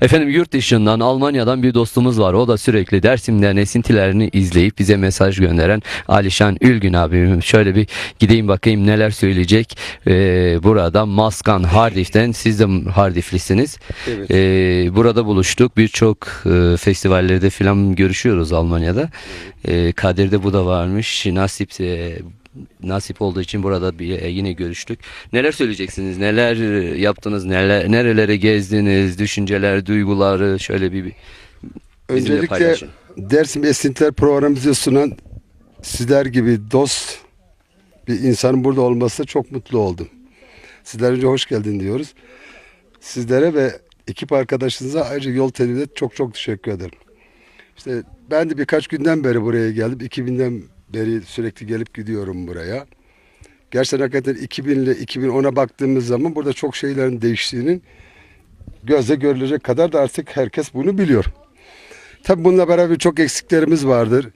Efendim yurt dışından Almanya'dan bir dostumuz var. O da sürekli Dersim'den esintilerini izleyip bize mesaj gönderen Alişan Ülgün abim. Şöyle bir gideyim bakayım neler söyleyecek. Ee, burada Maskan Hardif'ten siz de Hardiflisiniz. Evet. Ee, burada buluştuk. Birçok e, festivallerde falan görüşüyoruz Almanya'da. Ee, Kadir'de bu da varmış. Nasip e, nasip olduğu için burada bir e, yine görüştük. Neler söyleyeceksiniz? Neler e, yaptınız? Neler nerelere gezdiniz? Düşünceler, duyguları şöyle bir bir bizimle Öncelikle paylaşın. Dersim Esintiler programımızı sunan sizler gibi dost bir insanın burada olması çok mutlu oldum. Sizler önce hoş geldin diyoruz. Sizlere ve ekip arkadaşınıza ayrıca yol tehdide çok çok teşekkür ederim. İşte ben de birkaç günden beri buraya geldim. 2000'den beri sürekli gelip gidiyorum buraya. Gerçekten hakikaten 2000 ile 2010'a baktığımız zaman burada çok şeylerin değiştiğinin gözle görülecek kadar da artık herkes bunu biliyor. Tabii bununla beraber çok eksiklerimiz vardır.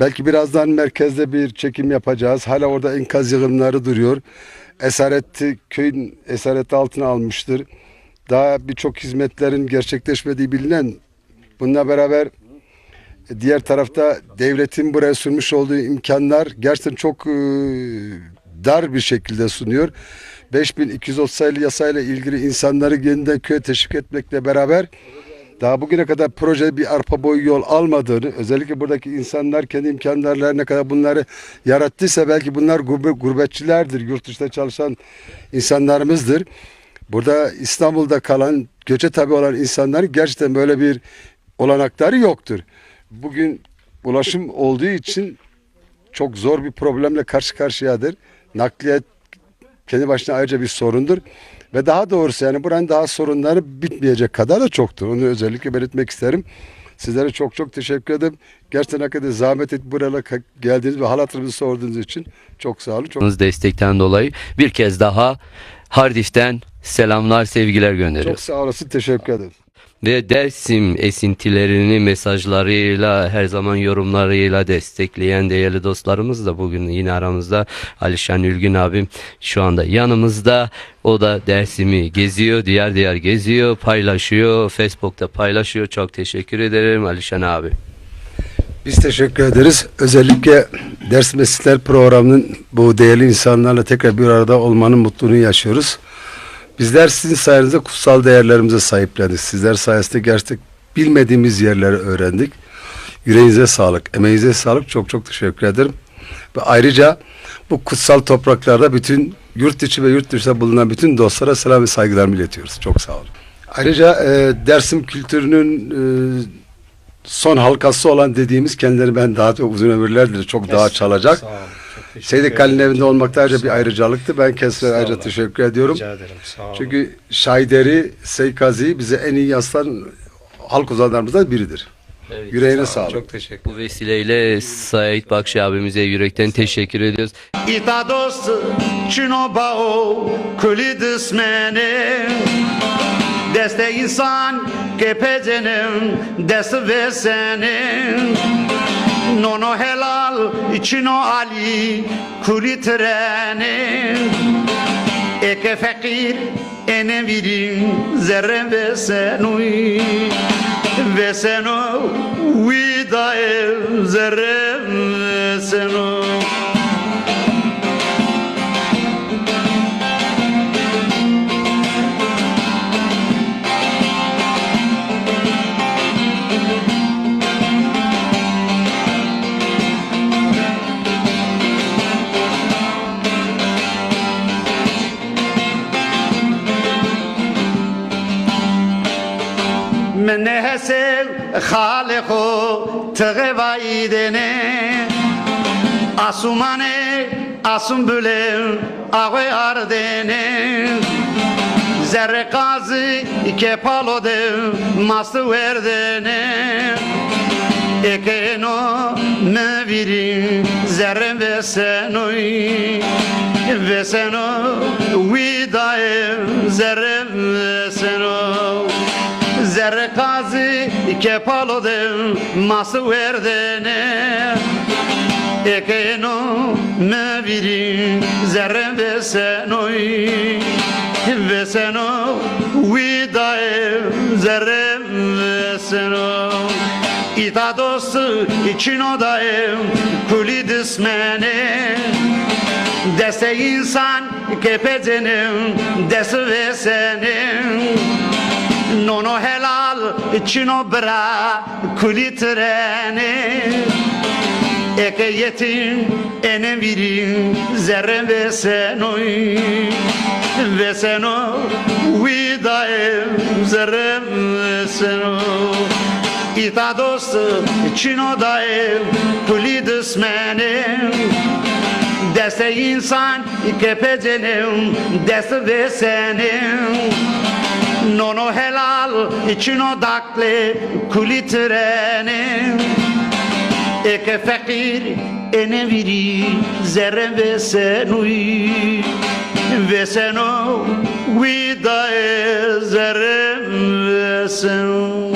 Belki birazdan merkezde bir çekim yapacağız. Hala orada enkaz yığınları duruyor. Esareti köyün esareti altına almıştır. Daha birçok hizmetlerin gerçekleşmediği bilinen. Bununla beraber diğer tarafta devletin buraya sunmuş olduğu imkanlar gerçekten çok e, dar bir şekilde sunuyor. 5230 sayılı yasayla ilgili insanları yeniden köye teşvik etmekle beraber daha bugüne kadar proje bir arpa boyu yol almadığını, özellikle buradaki insanlar kendi imkanlarına kadar bunları yarattıysa belki bunlar gurbe, gurbetçilerdir, yurt dışında çalışan insanlarımızdır. Burada İstanbul'da kalan, göçe tabi olan insanların gerçekten böyle bir olanakları yoktur. Bugün ulaşım olduğu için çok zor bir problemle karşı karşıyadır. Nakliyat kendi başına ayrıca bir sorundur. Ve daha doğrusu yani buranın daha sorunları bitmeyecek kadar da çoktur. Onu özellikle belirtmek isterim. Sizlere çok çok teşekkür ederim. Gerçekten hakikaten zahmet edip buraya geldiğiniz ve hal hatırımızı sorduğunuz için çok sağ olun. Çok destekten dolayı bir kez daha Hardif'ten selamlar, sevgiler çok gönderiyoruz. sağ olasın. Teşekkür ederim. Ve Dersim esintilerini mesajlarıyla her zaman yorumlarıyla destekleyen değerli dostlarımız da bugün yine aramızda Alişan Ülgün abim şu anda yanımızda. O da Dersim'i geziyor, diğer diğer geziyor, paylaşıyor, Facebook'ta paylaşıyor. Çok teşekkür ederim Alişan abi. Biz teşekkür ederiz. Özellikle Ders Mesleğler programının bu değerli insanlarla tekrar bir arada olmanın mutluluğunu yaşıyoruz. Bizler sizin sayenizde kutsal değerlerimize sahiplendik. Sizler sayesinde gerçekten bilmediğimiz yerleri öğrendik. Yüreğinize sağlık, emeğinize sağlık. Çok çok teşekkür ederim. Ve ayrıca bu kutsal topraklarda bütün yurt içi ve yurt dışında bulunan bütün dostlara selam ve saygılarımı iletiyoruz. Çok sağ olun. Ayrıca e, Dersim kültürünün e, son halkası olan dediğimiz kendileri ben daha uzun ömürlerdir çok daha çalacak. Sağ olun. Ali'nin ederim. evinde olmak da ayrıca bir Sağ ayrıcalıktı. Ben kendisine Sağ ayrıca teşekkür ediyorum. Rica ederim. Sağ olun. Çünkü Şaideri, Seykazi bize en iyi yansıtan halk ozanlarımızdan biridir. Yüreğine sağlık. Çok teşekkür Bu vesileyle Sait Bakşı abimize yürekten teşekkür ediyoruz. I ta dost çino bao kuli dısmene Deste insan kepecenin dest vesenin Nono helal çino ali kuli trenin Eke fakir ene virin zerre vesenuy Vesenu vidae zerre من هسل خالقو تغوایدنه Asumane asum bülen ağı ardene Zerre kazı kepalode mastı verdene Ekeno me viri zerre vesenoy Veseno vidae zerre veseno Zerre kazı kepalode mastı verdene Ekeno me viri zerre vesenoy Veseno vidae zerre ve seno İta dostu için odayım kuli düşmeni Dese insan kepecenin desi ve senin Nono helal çino bra kuli treni. Eke yetin ene birin zerre ve senoy Ve seno vidaem zerre ve seno İta dostu çino daim kuli düşmenim. Deste insan kepecenim deste ve senin Nono helal içino dakle kuli trenin Eke fakir ene viri zerre ve senuy Ve seno vida e zerre ve senu